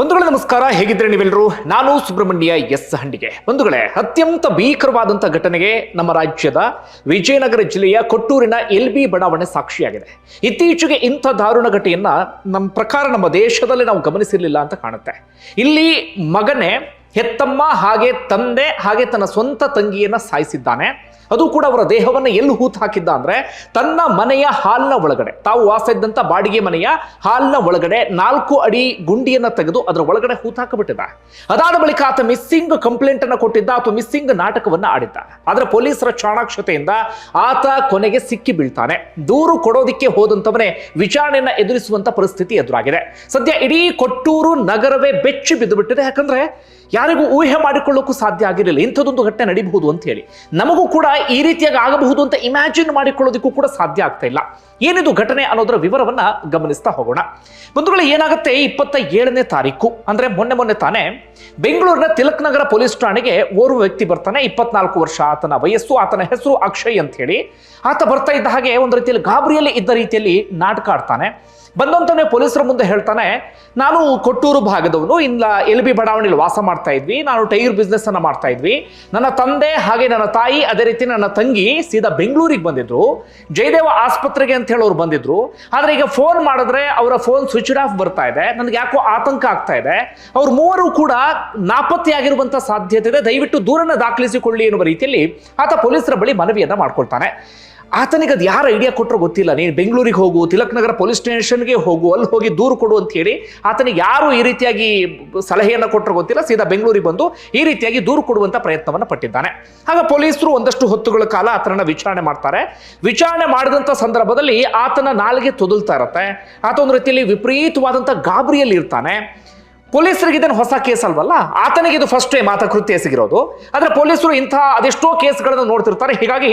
ಬಂಧುಗಳೇ, ನಮಸ್ಕಾರ. ಹೇಗಿದ್ರೆ ನೀವೆಲ್ಲರೂ? ನಾನು ಸುಬ್ರಹ್ಮಣ್ಯ ಎಸ್ ಹಂಡಿಗೆ. ಬಂಧುಗಳೇ, ಅತ್ಯಂತ ಭೀಕರವಾದಂಥ ಘಟನೆಗೆ ನಮ್ಮ ರಾಜ್ಯದ ವಿಜಯನಗರ ಜಿಲ್ಲೆಯ ಕೊಟ್ಟೂರಿನ ಎಲ್ ಬಿ ಬಡಾವಣೆ ಸಾಕ್ಷಿಯಾಗಿದೆ. ಇತ್ತೀಚೆಗೆ ಇಂಥ ದಾರುಣ ಘಟೆಯನ್ನ ನಮ್ಮ ಪ್ರಕಾರ ನಮ್ಮ ದೇಶದಲ್ಲಿ ನಾವು ಗಮನಿಸಿರಲಿಲ್ಲ ಅಂತ ಕಾಣುತ್ತೆ. ಇಲ್ಲಿ ಮಗನೇ ಹೆತ್ತಮ್ಮ ಹಾಗೆ ತಂದೆ, ಹಾಗೆ ತನ್ನ ಸ್ವಂತ ತಂಗಿಯನ್ನ ಸಾಯಿಸಿದ್ದಾನೆ. ಅದು ಕೂಡ ಅವರ ದೇಹವನ್ನು ಎಲ್ಲಿ ಹೂತು ಹಾಕಿದ್ದ ಅಂದ್ರೆ ತನ್ನ ಮನೆಯ ಹಾಲ್ನ ಒಳಗಡೆ. ತಾವು ವಾಸ ಇದ್ದಂತ ಬಾಡಿಗೆ ಮನೆಯ ಹಾಲ್ನ ಒಳಗಡೆ ನಾಲ್ಕು ಅಡಿ ಗುಂಡಿಯನ್ನ ತೆಗೆದು ಅದರ ಒಳಗಡೆ ಹೂತ್ ಹಾಕಿಬಿಟ್ಟಿದ್ದ. ಅದಾದ ಬಳಿಕ ಆತ ಮಿಸ್ಸಿಂಗ್ ಕಂಪ್ಲೇಂಟ್ ಅನ್ನು ಕೊಟ್ಟಿದ್ದ ಅಥವಾ ಮಿಸ್ಸಿಂಗ್ ನಾಟಕವನ್ನ ಆಡಿದ್ದ. ಆದ್ರೆ ಪೊಲೀಸರ ಚಾಣಾಕ್ಷತೆಯಿಂದ ಆತ ಕೊನೆಗೆ ಸಿಕ್ಕಿ ಬೀಳ್ತಾನೆ. ದೂರು ಕೊಡೋದಿಕ್ಕೆ ಹೋದಂತವನೇ ವಿಚಾರಣೆಯನ್ನ ಎದುರಿಸುವಂತ ಪರಿಸ್ಥಿತಿ ಎದುರಾಗಿದೆ. ಸದ್ಯ ಇಡೀ ಕೊಟ್ಟೂರು ನಗರವೇ ಬೆಚ್ಚಿ ಬಿದ್ದು ಬಿಟ್ಟಿದೆ ಯಾಕಂದ್ರೆ ಯಾರಿಗೂ ಊಹೆ ಮಾಡಿಕೊಳ್ಳೋಕ್ಕೂ ಸಾಧ್ಯ ಆಗಿರಲಿಲ್ಲ. ಇಂಥದ್ದೊಂದು ಘಟನೆ ನಡೀಬಹುದು ಅಂತ ಹೇಳಿ. ನಮಗೂ ಕೂಡ ಈ ರೀತಿಯಾಗಿ ಆಗಬಹುದು ಅಂತ ಇಮ್ಯಾಜಿನ್ ಮಾಡಿಕೊಳ್ಳೋದಕ್ಕೂ ಕೂಡ ಸಾಧ್ಯ ಆಗ್ತಾ ಇಲ್ಲ. ಏನಿದು ಘಟನೆ ಅನ್ನೋದರ ವಿವರವನ್ನ ಗಮನಿಸ್ತಾ ಹೋಗೋಣ. ಬಂಧುಗಳು, ಏನಾಗುತ್ತೆ ಇಪ್ಪತ್ತ ಏಳನೇ ತಾರೀಕು? ಅಂದ್ರೆ ಮೊನ್ನೆ ಮೊನ್ನೆ ತಾನೇ ಬೆಂಗಳೂರಿನ ತಿಲಕ್ ನಗರ ಪೊಲೀಸ್ ಠಾಣೆಗೆ ಓರ್ವ ವ್ಯಕ್ತಿ ಬರ್ತಾನೆ. ಇಪ್ಪತ್ನಾಲ್ಕು ವರ್ಷ ಆತನ ವಯಸ್ಸು, ಆತನ ಹೆಸರು ಅಕ್ಷಯ್ ಅಂತ ಹೇಳಿ ಆತ ಬರ್ತಾ ಇದ್ದ ಹಾಗೆ ಒಂದು ರೀತಿಯಲ್ಲಿ ಗಾಬರಿಯಲ್ಲಿ ಇದ್ದ ರೀತಿಯಲ್ಲಿ ನಾಟಕ ಆಡ್ತಾನೆ. ಬಂದಂತಾನೆ ಪೊಲೀಸರ ಮುಂದೆ ಹೇಳ್ತಾನೆ, ನಾನು ಕೊಟ್ಟೂರು ಭಾಗದವನು. ಇಲ್ಲ ಎಲ್ ಬಿ ಬಡಾವಣೆಯಲ್ಲಿ ವಾಸ ಮಾಡ್ತಾ ಇದ್ವಿ. ನಾನು ಟೈರ್ ಬಿಸ್ನೆಸ್ ಅನ್ನ ಮಾಡ್ತಾ ಇದ್ವಿ. ನನ್ನ ತಂದೆ ಹಾಗೆ ನನ್ನ ತಾಯಿ ಅದೇ ರೀತಿ ನನ್ನ ತಂಗಿ ಸೀದಾ ಬೆಂಗಳೂರಿಗೆ ಬಂದಿದ್ರು. ಜಯದೇವ ಆಸ್ಪತ್ರೆಗೆ ಅಂತ ಹೇಳಿ ಅವ್ರು ಬಂದಿದ್ರು. ಆದ್ರೆ ಈಗ ಫೋನ್ ಮಾಡಿದ್ರೆ ಅವರ ಫೋನ್ ಸ್ವಿಚ್ ಆಫ್ ಬರ್ತಾ ಇದೆ. ನನಗೆ ಯಾಕೋ ಆತಂಕ ಆಗ್ತಾ ಇದೆ. ಅವ್ರ ಮೂವರು ಕೂಡ ನಾಪತ್ತೆಯಾಗಿರುವಂತ ಸಾಧ್ಯತೆ ಇದೆ. ದಯವಿಟ್ಟು ದೂರನ್ನ ದಾಖಲಿಸಿಕೊಳ್ಳಿ ಎನ್ನುವ ರೀತಿಯಲ್ಲಿ ಆತ ಪೊಲೀಸರ ಬಳಿ ಮನವಿಯನ್ನ ಮಾಡ್ಕೊಳ್ತಾನೆ. ಆತನಿಗೆ ಅದು ಯಾರು ಐಡಿಯಾ ಕೊಟ್ಟರು ಗೊತ್ತಿಲ್ಲ. ನೀನು ಬೆಂಗಳೂರಿಗೆ ಹೋಗು, ತಿಲಕ್ ನಗರ ಪೊಲೀಸ್ ಸ್ಟೇಷನ್ಗೆ ಹೋಗು, ಅಲ್ಲಿ ಹೋಗಿ ದೂರು ಕೊಡು ಅಂತ ಹೇಳಿ ಆತನಿಗೆ ಯಾರು ಈ ರೀತಿಯಾಗಿ ಸಲಹೆಯನ್ನು ಕೊಟ್ಟರು ಗೊತ್ತಿಲ್ಲ. ಸೀದಾ ಬೆಂಗಳೂರಿಗೆ ಬಂದು ಈ ರೀತಿಯಾಗಿ ದೂರು ಕೊಡುವಂಥ ಪ್ರಯತ್ನವನ್ನು ಪಟ್ಟಿದ್ದಾನೆ. ಆಗ ಪೊಲೀಸರು ಒಂದಷ್ಟು ಹೊತ್ತುಗಳ ಕಾಲ ಆತನನ್ನ ವಿಚಾರಣೆ ಮಾಡ್ತಾರೆ. ವಿಚಾರಣೆ ಮಾಡಿದಂಥ ಸಂದರ್ಭದಲ್ಲಿ ಆತನ ನಾಲಿಗೆ ತೊದಲ್ತಾ ಇರುತ್ತೆ. ಆತ ಒಂದು ರೀತಿಯಲ್ಲಿ ವಿಪರೀತವಾದಂಥ ಗಾಬರಿಯಲ್ಲಿ ಇರ್ತಾನೆ ಪೊಲೀಸರಿಗೆ ಇದನ್ನು ಹೊಸ ಕೇಸ್ ಅಲ್ವಲ್ಲ? ಆತನಿಗೆ ಇದು ಫಸ್ಟ್ ಟೈಮ್ ಆತ ಕೃತ್ಯ ಸಿಗಿರೋದು ಆದರೆ ಪೊಲೀಸರು ಇಂಥ ಅದೆಷ್ಟೋ ಕೇಸ್ಗಳನ್ನು ನೋಡ್ತಿರ್ತಾರೆ. ಹೀಗಾಗಿ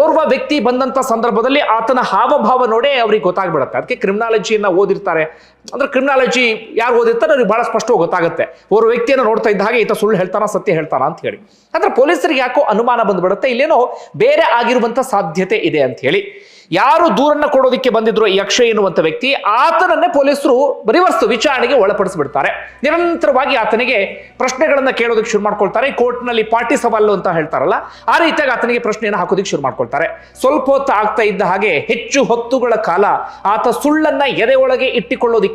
ಓರ್ವ ವ್ಯಕ್ತಿ ಬಂದಂಥ ಸಂದರ್ಭದಲ್ಲಿ ಆತನ ಹಾವಭಾವ ನೋಡೇ ಅವ್ರಿಗೆ ಗೊತ್ತಾಗ್ಬಿಡುತ್ತೆ. ಅದಕ್ಕೆ ಕ್ರಿಮಿನಾಲಜಿಯನ್ನು ಓದಿರ್ತಾರೆ. ಅಂದ್ರೆ ಕ್ರಿಮಿನಾಲಜಿ ಯಾರು ಓದಿರ್ತಾರೆ ಅವ್ರಿಗೆ ಬಹಳ ಸ್ಪಷ್ಟವಾಗಿ ಗೊತ್ತಾಗುತ್ತೆ. ಓರ್ವ ವ್ಯಕ್ತಿಯನ್ನು ನೋಡ್ತಾ ಇದ್ದ ಹಾಗೆ ಈತ ಸುಳ್ಳು ಹೇಳ್ತಾನ, ಸತ್ಯ ಹೇಳ್ತಾನ ಅಂತ ಹೇಳಿ. ಅಂದ್ರೆ ಪೊಲೀಸರಿಗೆ ಯಾಕೋ ಅನುಮಾನ ಬಂದ್ಬಿಡುತ್ತೆ, ಇಲ್ಲೇನೋ ಬೇರೆ ಆಗಿರುವಂತ ಸಾಧ್ಯತೆ ಇದೆ ಅಂತ ಹೇಳಿ. ಯಾರು ದೂರನ್ನ ಕೊಡೋದಕ್ಕೆ ಬಂದಿದ್ರು ಈ ಅಕ್ಷಯ್ ಎನ್ನುವಂತ ವ್ಯಕ್ತಿ, ಆತನನ್ನೇ ಪೊಲೀಸರು ಬರಿವರ್ಸ್ತು ವಿಚಾರಣೆಗೆ ಒಳಪಡಿಸ್ಬಿಡ್ತಾರೆ. ನಿರಂತರವಾಗಿ ಆತನಿಗೆ ಪ್ರಶ್ನೆಗಳನ್ನ ಕೇಳೋದಕ್ಕೆ ಶುರು ಮಾಡ್ಕೊಳ್ತಾರೆ ಕೋರ್ಟ್ನಲ್ಲಿ ಪಾರ್ಟಿ ಸವಾಲು ಅಂತ ಹೇಳ್ತಾರಲ್ಲ, ಆ ರೀತಿಯಾಗಿ ಆತನಿಗೆ ಪ್ರಶ್ನೆಯನ್ನು ಹಾಕೋದಕ್ಕೆ ಶುರು ಮಾಡ್ಕೊಳ್ತಾರೆ. ಸ್ವಲ್ಪ ಹೊತ್ತು ಆಗ್ತಾ ಇದ್ದ ಹಾಗೆ ಹೆಚ್ಚು ಹೊತ್ತುಗಳ ಕಾಲ ಆತ ಸುಳ್ಳನ್ನ ಎದೆ ಒಳಗೆ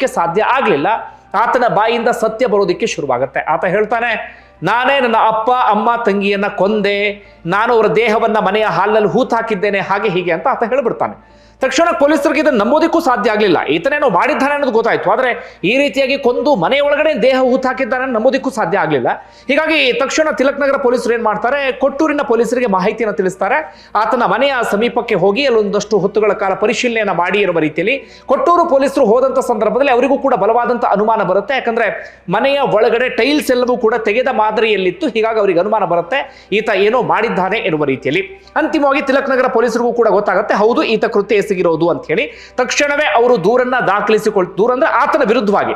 ಸಾಧ್ಯ ಆಗ್ಲಿಲ್ಲ. ಆತನ ಬಾಯಿಂದ ಸತ್ಯ ಬರೋದಿಕ್ಕೆ ಶುರುವಾಗುತ್ತೆ. ಆತ ಹೇಳ್ತಾನೆ, ನಾನೇ ನನ್ನ ಅಪ್ಪ, ಅಮ್ಮ, ತಂಗಿಯನ್ನ ಕೊಂದೆ, ನಾನು ಅವರ ದೇಹವನ್ನ ಮನೆಯ ಹಾಲಿನಲ್ಲಿ ಹೂತಾಕಿದ್ದೇನೆ, ಹಾಗೆ ಹೀಗೆ ಅಂತ ಆತ ಹೇಳ್ಬಿಡ್ತಾನೆ. ತಕ್ಷಣ ಪೊಲೀಸರಿಗೆ ಇದನ್ನು ನಂಬೋದಕ್ಕೂ ಸಾಧ್ಯ ಆಗಲಿಲ್ಲ. ಈತನೇನೋ ಮಾಡಿದ್ದಾನೆ ಅನ್ನೋದು ಗೊತ್ತಾಯ್ತು. ಆದರೆ ಈ ರೀತಿಯಾಗಿ ಕೊಂದು ಮನೆಯೊಳಗಡೆ ದೇಹ ಹೂತ್ ಹಾಕಿದ್ದಾನೆ ಅನ್ನೋದು ನಂಬೋದಕ್ಕೂ ಸಾಧ್ಯ ಆಗಲಿಲ್ಲ. ಹೀಗಾಗಿ ತಕ್ಷಣ ತಿಲಕ್ ನಗರ ಪೊಲೀಸರು ಏನು ಮಾಡ್ತಾರೆ? ಕೊಟ್ಟೂರಿನ ಪೊಲೀಸರಿಗೆ ಮಾಹಿತಿಯನ್ನು ತಿಳಿಸ್ತಾರೆ. ಆತನ ಮನೆಯ ಸಮೀಪಕ್ಕೆ ಹೋಗಿ ಅಲ್ಲೊಂದಷ್ಟು ಹೊತ್ತುಗಳ ಕಾಲ ಪರಿಶೀಲನೆಯನ್ನ ಮಾಡಿ ಇರುವ ರೀತಿಯಲ್ಲಿ ಕೊಟ್ಟೂರು ಪೊಲೀಸರು ಹೋದಂಥ ಸಂದರ್ಭದಲ್ಲಿ ಅವರಿಗೂ ಕೂಡ ಬಲವಾದಂಥ ಅನುಮಾನ ಬರುತ್ತೆ. ಯಾಕಂದ್ರೆ ಮನೆಯ ಒಳಗಡೆ ಟೈಲ್ಸ್ ಎಲ್ಲವೂ ಕೂಡ ತೆಗೆದ ಮಾದರಿಯಲ್ಲಿತ್ತು. ಹೀಗಾಗಿ ಅವರಿಗೆ ಅನುಮಾನ ಬರುತ್ತೆ. ಈತ ಏನೋ ಮಾಡಿದ್ದಾನೆ ಎನ್ನುವ ರೀತಿಯಲ್ಲಿ. ಅಂತಿಮವಾಗಿ ತಿಲಕ್ ನಗರ ಪೊಲೀಸರಿಗೂ ಕೂಡ ಗೊತ್ತಾಗುತ್ತೆ. ಹೌದು, ಈತ ಕೃತ್ಯ ಎಸಗಿರೋದು ಅಂತ ಹೇಳಿ ತಕ್ಷಣವೇ ಅವರು ದೂರನ್ನ ದಾಖಲಿಸಿಕೊಳ್ ದೂರ ಅಂದ್ರೆ ಆತನ ವಿರುದ್ಧವಾಗಿ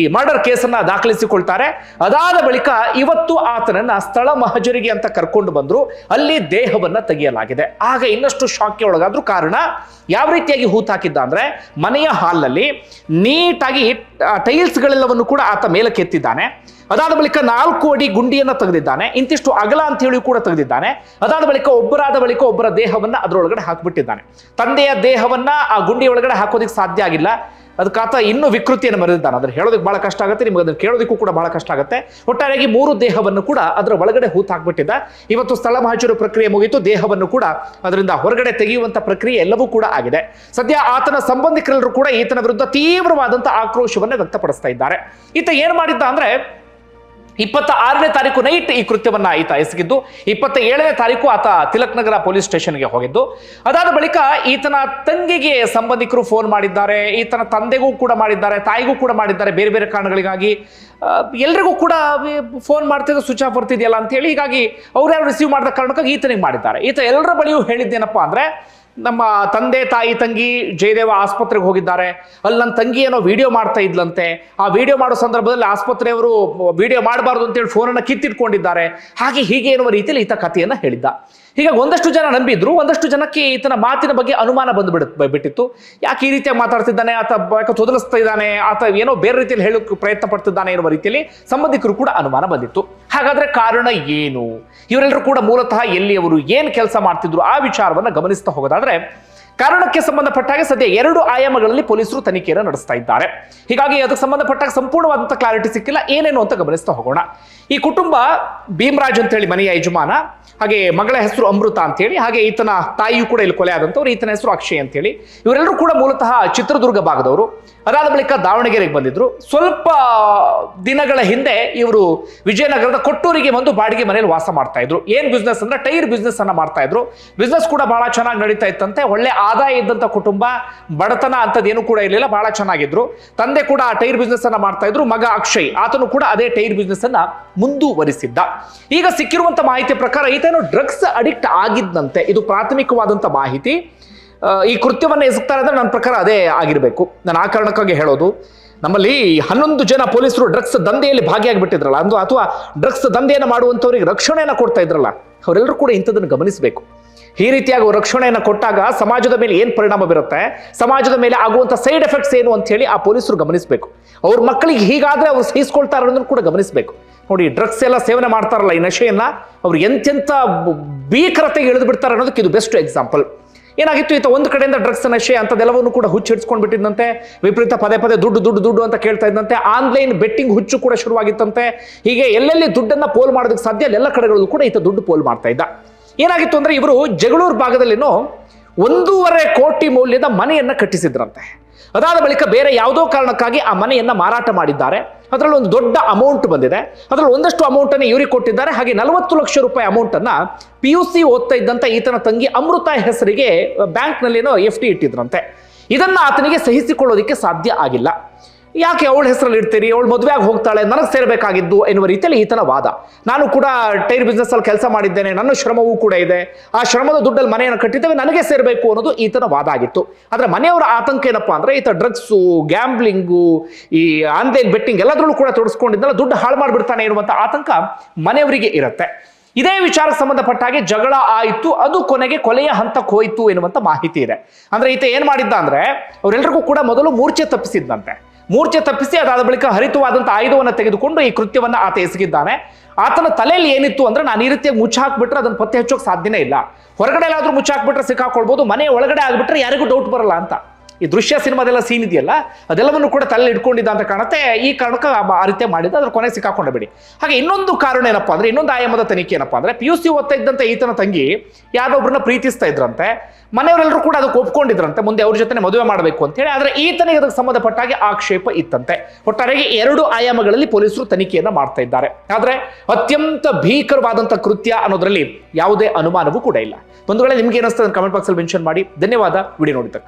ಈ ಮರ್ಡರ್ ಕೇಸನ್ನ ದಾಖಲಿಸಿಕೊಳ್ತಾರೆ. ಅದಾದ ಬಳಿಕ ಇವತ್ತು ಆತನನ್ನ ಸ್ಥಳ ಮಹಜರಿಗೆ ಅಂತ ಕರ್ಕೊಂಡು ಬಂದ್ರು. ಅಲ್ಲಿ ದೇಹವನ್ನ ತೆಗೆಯಲಾಗಿದೆ. ಆಗ ಇನ್ನಷ್ಟು ಶಾಕ್ಗೆ ಒಳಗಾದ್ರೂ ಕಾರಣ ಯಾವ ರೀತಿಯಾಗಿ ಹೂತ್ ಹಾಕಿದ್ದ ಅಂದ್ರೆ ಮನೆಯ ಹಾಲ್ನಲ್ಲಿ ನೀಟಾಗಿ ಟೈಲ್ಸ್ಗಳೆಲ್ಲವನ್ನು ಕೂಡ ಆತ ಮೇಲಕ್ಕೆ ಎತ್ತಿದ್ದಾನೆ. ಅದಾದ ಬಳಿಕ ನಾಲ್ಕು ಅಡಿ ಗುಂಡಿಯನ್ನು ತೆಗೆದಿದ್ದಾನೆ, ಇಂತಿಷ್ಟು ಅಗಲ ಅಂತ ಹೇಳಿ ಕೂಡ ತೆಗೆದಿದ್ದಾನೆ. ಅದಾದ ಬಳಿಕ ಒಬ್ಬರಾದ ಬಳಿಕ ಒಬ್ಬರ ದೇಹವನ್ನ ಅದರೊಳಗಡೆ ಹಾಕಿಬಿಟ್ಟಿದ್ದಾನೆ. ತಂದೆಯ ದೇಹವನ್ನ ಆ ಗುಂಡಿ ಒಳಗಡೆ ಹಾಕೋದಿಕ್ಕೆ ಸಾಧ್ಯ ಆಗಿಲ್ಲ. ಅದಕ್ಕೆ ಆತ ಇನ್ನೂ ವಿಕೃತಿಯನ್ನು ಮರೆದಿದ್ದಾನೆ ಅದನ್ನು ಹೇಳೋದಕ್ಕೆ ಬಹಳ ಕಷ್ಟ ಆಗುತ್ತೆ, ನಿಮಗೆ ಅದನ್ನು ಕೇಳೋದಕ್ಕೂ ಕೂಡ ಬಹಳ ಕಷ್ಟ ಆಗುತ್ತೆ. ಒಟ್ಟಾರೆಯಾಗಿ ಮೂರು ದೇಹವನ್ನು ಕೂಡ ಅದರ ಒಳಗಡೆ ಹೂತ್ ಹಾಕ್ಬಿಟ್ಟಿದ್ದ. ಇವತ್ತು ಸ್ಥಳ ಮಹಾಚೂರು ಪ್ರಕ್ರಿಯೆ ಮುಗಿತು, ದೇಹವನ್ನು ಕೂಡ ಅದರಿಂದ ಹೊರಗಡೆ ತೆಗೆಯುವಂಥ ಪ್ರಕ್ರಿಯೆ ಎಲ್ಲವೂ ಕೂಡ ಆಗಿದೆ. ಸದ್ಯ ಆತನ ಸಂಬಂಧಿಕರೆಲ್ಲರೂ ಕೂಡ ಈತನ ವಿರುದ್ಧ ತೀವ್ರವಾದಂಥ ಆಕ್ರೋಶವನ್ನು ವ್ಯಕ್ತಪಡಿಸ್ತಾ ಇದ್ದಾರೆ. ಈತ ಏನು ಮಾಡಿದ್ದ ಅಂದ್ರೆ ಇಪ್ಪತ್ತ ಆರನೇ ತಾರೀಕು ನೈಟ್ ಈ ಕೃತ್ಯವನ್ನ ಈತ ಎಸಗಿದ್ದು ಇಪ್ಪತ್ತ ಏಳನೇ ತಾರೀಕು ಆತ ತಿಲಕ್ ನಗರ ಪೊಲೀಸ್ ಸ್ಟೇಷನ್ಗೆ ಹೋಗಿದ್ದು. ಅದಾದ ಬಳಿಕ ಈತನ ತಂಗಿಗೆ ಸಂಬಂಧಿಕರು ಫೋನ್ ಮಾಡಿದ್ದಾರೆ, ಈತನ ತಂದೆಗೂ ಕೂಡ ಮಾಡಿದ್ದಾರೆ, ತಾಯಿಗೂ ಕೂಡ ಮಾಡಿದ್ದಾರೆ ಬೇರೆ ಬೇರೆ ಕಾರಣಗಳಿಗಾಗಿ. ಎಲ್ರಿಗೂ ಕೂಡ ಫೋನ್ ಮಾಡ್ತಿದ್ರು ಸ್ವಿಚ್ ಆಫ್ ಬರ್ತಿದೆಯಲ್ಲ ಅಂತ ಹೇಳಿ ಹೀಗಾಗಿ ಅವ್ರು ಯಾರು ರಿಸೀವ್ ಮಾಡಿದ ಕಾರಣಕ್ಕಾಗಿ ಈತನಿಗೆ ಮಾಡಿದ್ದಾರೆ. ಈತ ಎಲ್ಲರ ಬಳಿಯೂ ಹೇಳಿದ್ದೇನಪ್ಪ ಅಂದ್ರೆ ನಮ್ಮ ತಂದೆ, ತಾಯಿ, ತಂಗಿ ಜಯದೇವ ಆಸ್ಪತ್ರೆಗೆ ಹೋಗಿದ್ದಾರೆ. ಅಲ್ಲಿ ನನ್ನ ತಂಗಿ ಏನೋ ವಿಡಿಯೋ ಮಾಡ್ತಾ ಇದ್ಲಂತೆ. ಆ ವಿಡಿಯೋ ಮಾಡೋ ಸಂದರ್ಭದಲ್ಲಿ ಆಸ್ಪತ್ರೆಯವರು ವಿಡಿಯೋ ಮಾಡಬಾರ್ದು ಅಂತೇಳಿ ಫೋನನ್ನು ಕಿತ್ತಿಟ್ಕೊಂಡಿದ್ದಾರೆ. ಹಾಗೆ ಹೀಗೆ ಎನ್ನುವ ರೀತಿಯಲ್ಲಿ ಈತ ಕಥೆಯನ್ನು ಹೇಳಿದ್ದ. ಹೀಗಾಗಿ ಒಂದಷ್ಟು ಜನ ನಂಬಿದ್ರು, ಒಂದಷ್ಟು ಜನಕ್ಕೆ ಈತನ ಮಾತಿನ ಬಗ್ಗೆ ಅನುಮಾನ ಬಂದ್ಬಿಡ್ ಬಿಟ್ಟಿತ್ತು ಯಾಕೆ ಈ ರೀತಿಯಾಗಿ ಮಾತಾಡ್ತಿದ್ದಾನೆ? ಆತ ಯಾಕೆ ತೊದಲಿಸ್ತಾ ಇದ್ದಾನೆ? ಆತ ಏನೋ ಬೇರೆ ರೀತಿಯಲ್ಲಿ ಹೇಳೋಕೆ ಪ್ರಯತ್ನ ಪಡ್ತಿದ್ದಾನೆ ಎನ್ನುವ ರೀತಿಯಲ್ಲಿ ಸಂಬಂಧಿಕರು ಕೂಡ ಅನುಮಾನ ಬಂದಿತ್ತು. ಹಾಗಾದ್ರೆ ಕಾರಣ ಏನು? ಇವರೆಲ್ಲರೂ ಕೂಡ ಮೂಲತಃ ಎಲ್ಲಿಯವರು, ಏನು ಕೆಲಸ ಮಾಡ್ತಿದ್ರು ಆ ವಿಚಾರವನ್ನು ಗಮನಿಸ್ತಾ ಹೋಗೋದಾದ್ರೆ, ಕಾರಣಕ್ಕೆ ಸಂಬಂಧಪಟ್ಟ ಹಾಗೆ ಸದ್ಯ ಎರಡು ಆಯಾಮಗಳಲ್ಲಿ ಪೊಲೀಸರು ತನಿಖೆಯನ್ನು ನಡೆಸ್ತಾ ಇದ್ದಾರೆ. ಹೀಗಾಗಿ ಅದಕ್ಕೆ ಸಂಬಂಧಪಟ್ಟ ಸಂಪೂರ್ಣವಾದಂಥ ಕ್ಲಾರಿಟಿ ಸಿಕ್ಕಿಲ್ಲ, ಏನೇನು ಅಂತ ಗಮನಿಸ್ತಾ ಹೋಗೋಣ. ಈ ಕುಟುಂಬ, ಭೀಮರಾಜ್ ಅಂತೇಳಿ ಮನೆಯ ಯಜಮಾನ, ಹಾಗೆ ಮಗಳ ಹೆಸರು ಅಮೃತ ಅಂತೇಳಿ, ಹಾಗೆ ಈತನ ತಾಯಿಯೂ ಕೂಡ ಇಲ್ಲಿ ಕೊಲೆ ಆದಂಥವ್ರು ಈತನ ಹೆಸರು ಅಕ್ಷಯ್ ಅಂತೇಳಿ. ಇವರೆಲ್ಲರೂ ಕೂಡ ಮೂಲತಃ ಚಿತ್ರದುರ್ಗ ಭಾಗದವರು. ಅದಾದ ಬಳಿಕ ದಾವಣಗೆರೆಗೆ ಬಂದಿದ್ರು. ಸ್ವಲ್ಪ ದಿನಗಳ ಹಿಂದೆ ಇವರು ವಿಜಯನಗರದ ಕೊಟ್ಟೂರಿಗೆ ಬಂದು ಬಾಡಿಗೆ ಮನೆಯಲ್ಲಿ ವಾಸ ಮಾಡ್ತಾ ಇದ್ರು. ಏನ್ ಬಿಸ್ನೆಸ್ ಅಂದ್ರೆ ಟೈರ್ ಬಿಸ್ನೆಸ್ ಅನ್ನ ಮಾಡ್ತಾ ಇದ್ರು. ಬಿಸ್ನೆಸ್ ಕೂಡ ಬಹಳ ಚೆನ್ನಾಗಿ ನಡೀತಾ ಇತ್ತಂತೆ. ಒಳ್ಳೆ ಆದಾಯ ಇದ್ದಂತ ಕುಟುಂಬ, ಬಡತನ ಅಂತದೇನು ಕೂಡ ಇರಲಿಲ್ಲ. ಬಹಳ ಚೆನ್ನಾಗಿದ್ರು. ತಂದೆ ಕೂಡ ಆ ಟೈರ್ ಬಿಸ್ನೆಸ್ ಅನ್ನ ಮಾಡ್ತಾ ಇದ್ರು. ಮಗ ಅಕ್ಷಯ್, ಆತನು ಕೂಡ ಅದೇ ಟೈರ್ ಬಿಸ್ನೆಸ್ ಅನ್ನ ಮುಂದುವರಿಸಿದ್ದ. ಈಗ ಸಿಕ್ಕಿರುವಂತ ಮಾಹಿತಿ ಪ್ರಕಾರ ಈತನು ಡ್ರಗ್ಸ್ ಅಡಿಕ್ಟ್ ಆಗಿದ್ದಂತೆ ಇದು ಪ್ರಾಥಮಿಕವಾದಂತ ಮಾಹಿತಿ. ಈ ಕೃತ್ಯವನ್ನು ಎಸಗ್ತಾರೆ ಅಂದ್ರೆ ನನ್ನ ಪ್ರಕಾರ ಅದೇ ಆಗಿರಬೇಕು. ನಾನು ಆ ಕಾರಣಕ್ಕಾಗಿ ಹೇಳೋದು, ನಮ್ಮಲ್ಲಿ ಹನ್ನೊಂದು ಜನ ಪೊಲೀಸರು ಡ್ರಗ್ಸ್ ದಂಧೆಯಲ್ಲಿ ಭಾಗಿಯಾಗಿಬಿಟ್ಟಿದ್ರಲ್ಲ, ಅಂದು ಅಥವಾ ಡ್ರಗ್ಸ್ ದಂಧೆಯನ್ನು ಮಾಡುವಂಥವ್ರಿಗೆ ರಕ್ಷಣೆಯನ್ನು ಕೊಡ್ತಾ ಇದ್ರಲ್ಲ, ಅವರೆಲ್ಲರೂ ಕೂಡ ಇಂಥದನ್ನು ಗಮನಿಸಬೇಕು. ಈ ರೀತಿಯಾಗಿ ರಕ್ಷಣೆಯನ್ನು ಕೊಟ್ಟಾಗ ಸಮಾಜದ ಮೇಲೆ ಏನು ಪರಿಣಾಮ ಬೀರುತ್ತೆ, ಸಮಾಜದ ಮೇಲೆ ಆಗುವಂಥ ಸೈಡ್ ಎಫೆಕ್ಟ್ಸ್ ಏನು ಅಂತ ಹೇಳಿ ಆ ಪೊಲೀಸರು ಗಮನಿಸಬೇಕು. ಅವ್ರ ಮಕ್ಕಳಿಗೆ ಹೀಗಾದರೆ ಅವ್ರು ಸಹಿಸ್ಕೊಳ್ತಾರೆ ಅನ್ನೋದನ್ನು ಕೂಡ ಗಮನಿಸಬೇಕು. ನೋಡಿ, ಡ್ರಗ್ಸ್ ಎಲ್ಲ ಸೇವನೆ ಮಾಡ್ತಾರಲ್ಲ ಈ ನಶೆಯನ್ನು, ಅವ್ರು ಎಂತೆಂಥ ಭೀಕರತೆಗೆ ಇಳಿದು ಬಿಡ್ತಾರೆ ಅನ್ನೋದಕ್ಕೆ ಇದು ಬೆಸ್ಟ್ ಎಕ್ಸಾಂಪಲ್. ಏನಾಗಿತ್ತು? ಈತ ಒಂದು ಕಡೆಯಿಂದ ಡ್ರಗ್ಸ್ ನಶೆ ಅಂತದೆಲ್ಲವನ್ನು ಕೂಡ ಹುಚ್ಚಿಡ್ಸ್ಕೊಂಡು ಬಿಟ್ಟಿದ್ದಂತೆ ವಿಪರೀತ ಪದೇ ಪದೇ ದುಡ್ಡು ದುಡ್ಡು ದುಡ್ಡು ಅಂತ ಕೇಳ್ತಾ ಇದ್ದಂತೆ ಆನ್ಲೈನ್ ಬೆಟ್ಟಿಂಗ್ ಹುಚ್ಚು ಕೂಡ ಶುರುವಾಗಿತ್ತಂತೆ. ಹೀಗೆ ಎಲ್ಲೆಲ್ಲಿ ದುಡ್ಡನ್ನ ಪೋಲ್ ಮಾಡೋದಕ್ಕೆ ಸಾಧ್ಯ ಎಲ್ಲ ಕಡೆಗಳಲ್ಲೂ ಕೂಡ ಈತ ದುಡ್ಡು ಪೋಲ್ ಮಾಡ್ತಾ ಇದ್ದ. ಏನಾಗಿತ್ತು ಅಂದ್ರೆ ಇವರು ಜಗಳೂರು ಭಾಗದಲ್ಲಿನೂ ಒಂದೂವರೆ ಕೋಟಿ ಮೌಲ್ಯದ ಮನೆಯನ್ನ ಕಟ್ಟಿಸಿದ್ರಂತೆ. ಅದಾದ ಬಳಿಕ ಬೇರೆ ಯಾವುದೋ ಕಾರಣಕ್ಕಾಗಿ ಆ ಮನೆಯನ್ನ ಮಾರಾಟ ಮಾಡಿದ್ದಾರೆ. ಅದರಲ್ಲಿ ಒಂದು ದೊಡ್ಡ ಅಮೌಂಟ್ ಬಂದಿದೆ. ಅದರಲ್ಲಿ ಒಂದಷ್ಟು ಅಮೌಂಟ್ ಅನ್ನು ಇವರಿಗೆ ಕೊಟ್ಟಿದ್ದಾರೆ. ಹಾಗೆ ನಲವತ್ತು ಲಕ್ಷ ರೂಪಾಯಿ ಅಮೌಂಟ್ ಅನ್ನ ಪಿ ಯು ಸಿ ಓದ್ತಾ ಇದ್ದಂಥ ಈತನ ತಂಗಿ ಅಮೃತ ಹೆಸರಿಗೆ ಬ್ಯಾಂಕ್ನಲ್ಲೇನೋ ಎಫ್ ಡಿ ಇಟ್ಟಿದ್ರಂತೆ. ಇದನ್ನು ಆತನಿಗೆ ಸಹಿಸಿಕೊಳ್ಳೋದಕ್ಕೆ ಸಾಧ್ಯ ಆಗಿಲ್ಲ. ಯಾಕೆ ಅವಳ ಹೆಸರಲ್ಲಿ ಇಡ್ತೀರಿ? ಅವಳು ಮದುವೆಯಾಗಿ ಹೋಗ್ತಾಳೆ, ನನಗೆ ಸೇರಬೇಕಾಗಿದ್ದು ಎನ್ನುವ ರೀತಿಯಲ್ಲಿ ಈತನ ವಾದ. ನಾನು ಕೂಡ ಟೈರ್ ಬಿಸ್ನೆಸ್ ಅಲ್ಲಿ ಕೆಲಸ ಮಾಡಿದ್ದೇನೆ, ನನ್ನ ಶ್ರಮವೂ ಕೂಡ ಇದೆ. ಆ ಶ್ರಮದ ದುಡ್ಡಲ್ಲಿ ಮನೆಯನ್ನು ಕಟ್ಟಿದ್ದೇವೆ, ನನಗೆ ಸೇರಬೇಕು ಅನ್ನೋದು ಈತನ ವಾದ ಆಗಿತ್ತು. ಆದರೆ ಮನೆಯವರ ಆತಂಕ ಏನಪ್ಪಾ ಅಂದ್ರೆ, ಈತ ಡ್ರಗ್ಸು ಗ್ಯಾಂಬ್ಲಿಂಗು ಈ ಆನ್ಲೈನ್ ಬೆಟ್ಟಿಂಗ್ ಎಲ್ಲದರಲ್ಲೂ ಕೂಡ ತೊಡಸ್ಕೊಂಡಿದ್ದಲ್ಲ, ದುಡ್ಡು ಹಾಳು ಮಾಡಿಬಿಡ್ತಾನೆ ಇರುವಂಥ ಆತಂಕ ಮನೆಯವರಿಗೆ ಇರುತ್ತೆ. ಇದೇ ವಿಚಾರಕ್ಕೆ ಸಂಬಂಧಪಟ್ಟ ಹಾಗೆ ಜಗಳ ಆಯಿತು, ಅದು ಕೊನೆಗೆ ಕೊಲೆಯ ಹಂತಕ್ಕೆ ಹೋಯಿತು ಎನ್ನುವಂಥ ಮಾಹಿತಿ ಇದೆ. ಅಂದರೆ ಈತ ಏನು ಮಾಡಿದ್ದ ಅಂದರೆ ಅವರೆಲ್ಲರಿಗೂ ಕೂಡ ಮೊದಲು ಮೂರ್ಛೆ ತಪ್ಪಿಸಿದ್ದಂತೆ ಮೂರ್ಛೆ ತಪ್ಪಿಸಿ ಅದಾದ ಬಳಿಕ ಹರಿತವಾದಂತ ಆಯುಧವನ್ನು ತೆಗೆದುಕೊಂಡು ಈ ಕೃತ್ಯವನ್ನು ಆತ ಎಸಗಿದ್ದಾನೆ. ಆತನ ತಲೆಯಲ್ಲಿ ಏನಿತ್ತು ಅಂದ್ರೆ ನಾನು ಈ ರೀತಿಯಾಗಿ ಮುಚ್ಚ ಹಾಕ್ಬಿಟ್ರೆ ಅದನ್ನ ಪತ್ತೆ ಹಚ್ಚೋಕೆ ಸಾಧ್ಯನೇ ಇಲ್ಲ. ಹೊರಗಡೆ ಎಲ್ಲಾದ್ರೂ ಮುಚ್ಚ ಹಾಕ್ಬಿಟ್ರೆ ಸಿಕ್ಕಾಕೊಳ್ಬಹುದು ಮನೆ ಒಳಗಡೆ ಆಗ್ಬಿಟ್ರೆ ಯಾರಿಗೂ ಡೌಟ್ ಬರಲ್ಲ ಅಂತ. ಈ ದೃಶ್ಯ ಸಿನಿಮಾದೆಲ್ಲ ಸೀನ್ ಇದೆಯಲ್ಲ, ಅದೆಲ್ಲವನ್ನು ಕೂಡ ತಲೆ ಇಟ್ಕೊಂಡಿದ್ದ ಅಂತ ಕಾಣುತ್ತೆ. ಈ ಕಾರಣಕ್ಕೆ ಆ ರೀತಿ ಮಾಡಿದ್ದು ಅದ್ರ ಕೊನೆಗೆ ಸಿಕ್ಕಾಕೊಂಡ ಬಿಡಿ ಹಾಗೆ ಇನ್ನೊಂದು ಕಾರಣ ಏನಪ್ಪಾ ಅಂದ್ರೆ, ಇನ್ನೊಂದು ಆಯಾಮದ ತನಿಖೆ ಏನಪ್ಪಾ ಅಂದ್ರೆ ಪಿ ಯು ಸಿ ಓದ್ತಾ ಇದ್ದಂತೆ ಈತನ ತಂಗಿ ಯಾರೊಬ್ಬರನ್ನ ಪ್ರೀತಿಸ್ತಾ ಇದ್ರಂತೆ, ಮನೆಯವರೆಲ್ಲರೂ ಕೂಡ ಅದಕ್ಕೆ ಒಪ್ಕೊಂಡಿದ್ರಂತೆ, ಮುಂದೆ ಅವ್ರ ಜೊತೆ ಮದುವೆ ಮಾಡಬೇಕು ಅಂತ ಹೇಳಿ, ಆದ್ರೆ ಈತನಿಗೆ ಅದಕ್ಕೆ ಸಂಬಂಧಪಟ್ಟ ಹಾಗೆ ಆಕ್ಷೇಪ ಇತ್ತಂತೆ. ಒಟ್ಟಾರೆಯಾಗಿ ಎರಡು ಆಯಾಮಗಳಲ್ಲಿ ಪೊಲೀಸರು ತನಿಖೆಯನ್ನ ಮಾಡ್ತಾ ಇದ್ದಾರೆ. ಆದ್ರೆ ಅತ್ಯಂತ ಭೀಕರವಾದಂತ ಕೃತ್ಯ ಅನ್ನೋದ್ರಲ್ಲಿ ಯಾವುದೇ ಅನುಮಾನವೂ ಕೂಡ ಇಲ್ಲ. ಬಂಧುಗಳೇ, ನಿಮ್ಗೆ ಏನಿಸ್ತದೆ ಕಮೆಂಟ್ ಬಾಕ್ಸ್ ಅಲ್ಲಿ ಮೆನ್ಷನ್ ಮಾಡಿ. ಧನ್ಯವಾದ. ವಿಡಿಯೋ ನೋಡಿದ್ದಕ್ಕೆ.